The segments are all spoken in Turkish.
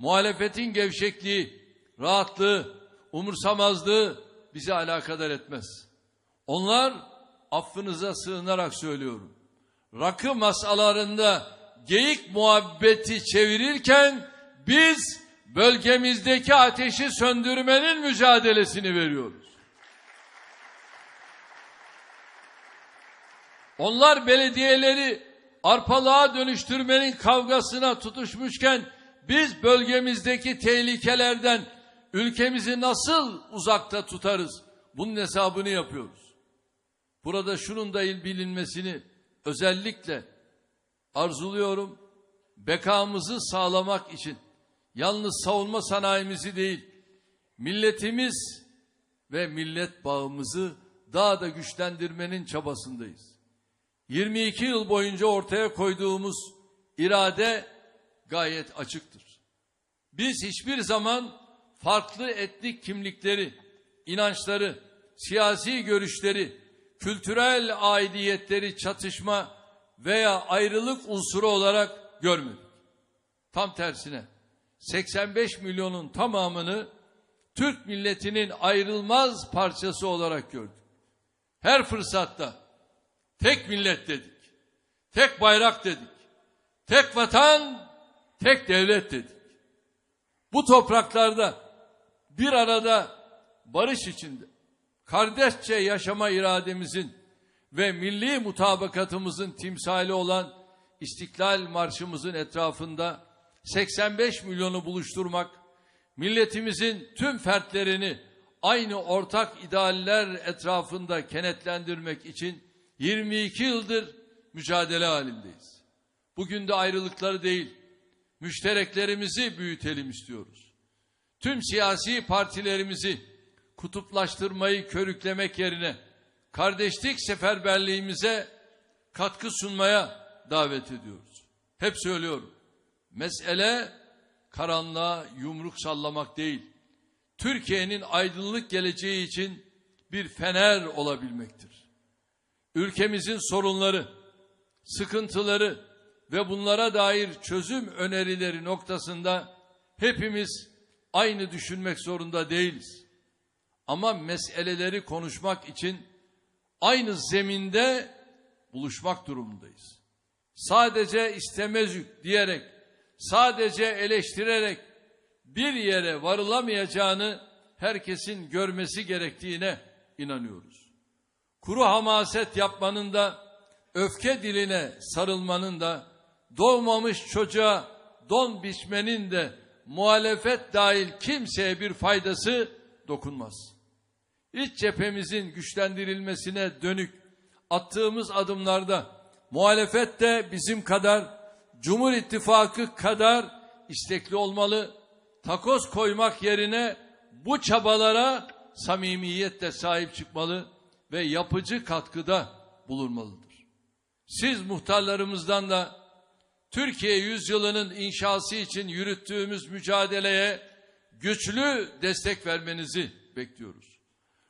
muhalefetin gevşekliği, rahatlığı, umursamazlığı bizi alakadar etmez. Onlar affınıza sığınarak söylüyorum. Rakı masalarında geyik muhabbeti çevirirken biz bölgemizdeki ateşi söndürmenin mücadelesini veriyoruz. Onlar belediyeleri arpalığa dönüştürmenin kavgasına tutuşmuşken biz bölgemizdeki tehlikelerden ülkemizi nasıl uzakta tutarız? Bunun hesabını yapıyoruz. Burada şunun da il bilinmesini özellikle arzuluyorum. Bekamızı sağlamak için yalnız savunma sanayimizi değil, milletimiz ve millet bağımızı daha da güçlendirmenin çabasındayız. 22 yıl boyunca ortaya koyduğumuz irade gayet açıktır. Biz hiçbir zaman farklı etnik kimlikleri, inançları, siyasi görüşleri, kültürel aidiyetleri çatışma veya ayrılık unsuru olarak görmedik. Tam tersine 85 milyonun tamamını Türk milletinin ayrılmaz parçası olarak gördük. Her fırsatta tek millet dedik. Tek bayrak dedik. Tek vatan, tek devlet dedik. Bu topraklarda bir arada barış içinde kardeşçe yaşama irademizin ve milli mutabakatımızın timsali olan İstiklal Marşımızın etrafında 85 milyonu buluşturmak, milletimizin tüm fertlerini aynı ortak idealler etrafında kenetlendirmek için 22 yıldır mücadele halindeyiz. Bugün de ayrılıkları değil, müştereklerimizi büyütelim istiyoruz. Tüm siyasi partilerimizi kutuplaştırmayı körüklemek yerine kardeşlik seferberliğimize katkı sunmaya davet ediyoruz. Hep söylüyorum. Mesele karanlığa yumruk sallamak değil. Türkiye'nin aydınlık geleceği için bir fener olabilmektir. Ülkemizin sorunları, sıkıntıları ve bunlara dair çözüm önerileri noktasında hepimiz aynı düşünmek zorunda değiliz. Ama meseleleri konuşmak için aynı zeminde buluşmak durumundayız. Sadece istemezük diyerek, sadece eleştirerek bir yere varılamayacağını herkesin görmesi gerektiğine inanıyoruz. Kuru hamaset yapmanın da, öfke diline sarılmanın da, doğmamış çocuğa don biçmenin de muhalefet dahil kimseye bir faydası dokunmaz. İç cephemizin güçlendirilmesine dönük attığımız adımlarda muhalefet de bizim kadar, Cumhur İttifakı kadar istekli olmalı. Takoz koymak yerine bu çabalara samimiyetle sahip çıkmalı ve yapıcı katkıda bulunmalıdır. Siz muhtarlarımızdan da Türkiye yüzyılının inşası için yürüttüğümüz mücadeleye güçlü destek vermenizi bekliyoruz.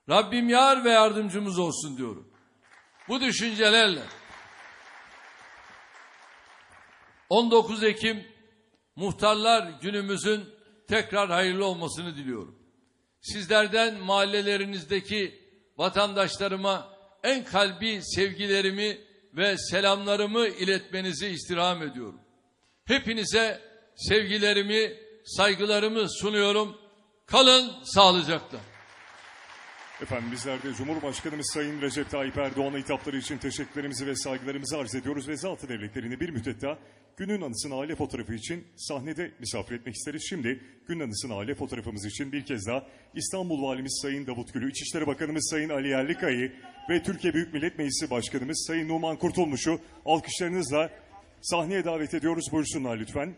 Rabbim yar ve yardımcımız olsun diyorum. Bu düşüncelerle 19 Ekim Muhtarlar Günümüzün tekrar hayırlı olmasını diliyorum. Sizlerden mahallelerinizdeki vatandaşlarıma en kalbi sevgilerimi ve selamlarımı iletmenizi istirham ediyorum. Hepinize sevgilerimi, saygılarımı sunuyorum. Kalın sağlıcakla. Efendim bizler de Cumhurbaşkanımız Sayın Recep Tayyip Erdoğan'a hitapları için teşekkürlerimizi ve saygılarımızı arz ediyoruz ve zatı devletlerini bir müddet daha günün anısına aile fotoğrafı için sahnede misafir etmek isteriz. Şimdi günün anısına aile fotoğrafımız için bir kez daha İstanbul Valimiz Sayın Davut Gül'ü, İçişleri Bakanımız Sayın Ali Yerlikaya'yı ve Türkiye Büyük Millet Meclisi Başkanımız Sayın Numan Kurtulmuş'u alkışlarınızla sahneye davet ediyoruz. Buyursunlar lütfen.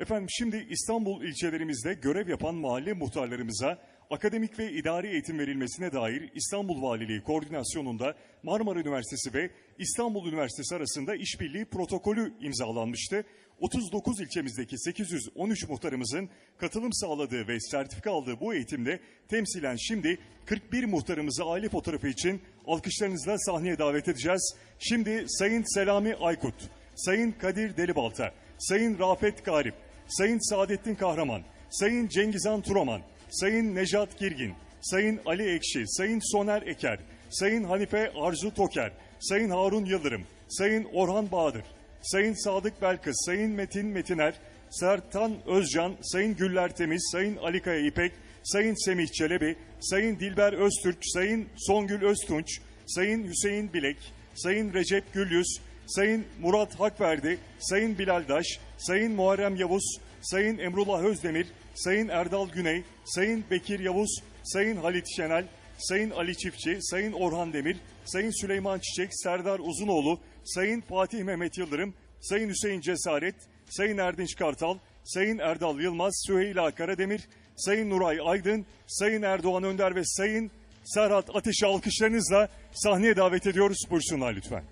Efendim şimdi İstanbul ilçelerimizde görev yapan mahalle muhtarlarımıza akademik ve idari eğitim verilmesine dair İstanbul Valiliği koordinasyonunda Marmara Üniversitesi ve İstanbul Üniversitesi arasında işbirliği protokolü imzalanmıştı. 39 ilçemizdeki 813 muhtarımızın katılım sağladığı ve sertifika aldığı bu eğitimde temsilen şimdi 41 muhtarımızı aile fotoğrafı için alkışlarınızla sahneye davet edeceğiz. Şimdi Sayın Selami Aykut, Sayın Kadir Delibalta, Sayın Rafet Garip, Sayın Saadettin Kahraman, Sayın Cengizhan Turaman, Sayın Nejat Girgin, Sayın Ali Ekşi, Sayın Soner Eker, Sayın Hanife Arzu Toker, Sayın Harun Yıldırım, Sayın Orhan Bahadır, Sayın Sadık Belkıs, Sayın Metin Metiner, Sertan Özcan, Sayın Güller Temiz, Sayın Ali Kaya İpek, Sayın Semih Çelebi, Sayın Dilber Öztürk, Sayın Songül Öztunç, Sayın Hüseyin Bilek, Sayın Recep Gülyüz, Sayın Murat Hakverdi, Sayın Bilal Daş, Sayın Muharrem Yavuz, Sayın Emrullah Özdemir, Sayın Erdal Güney, Sayın Bekir Yavuz, Sayın Halit Şenel, Sayın Ali Çiftçi, Sayın Orhan Demir, Sayın Süleyman Çiçek, Serdar Uzunoğlu, Sayın Fatih Mehmet Yıldırım, Sayın Hüseyin Cesaret, Sayın Erdinç Kartal, Sayın Erdal Yılmaz, Süheyla Karademir, Sayın Nuray Aydın, Sayın Erdoğan Önder ve Sayın Serhat Ateş'i alkışlarınızla sahneye davet ediyoruz. Buyursunlar lütfen.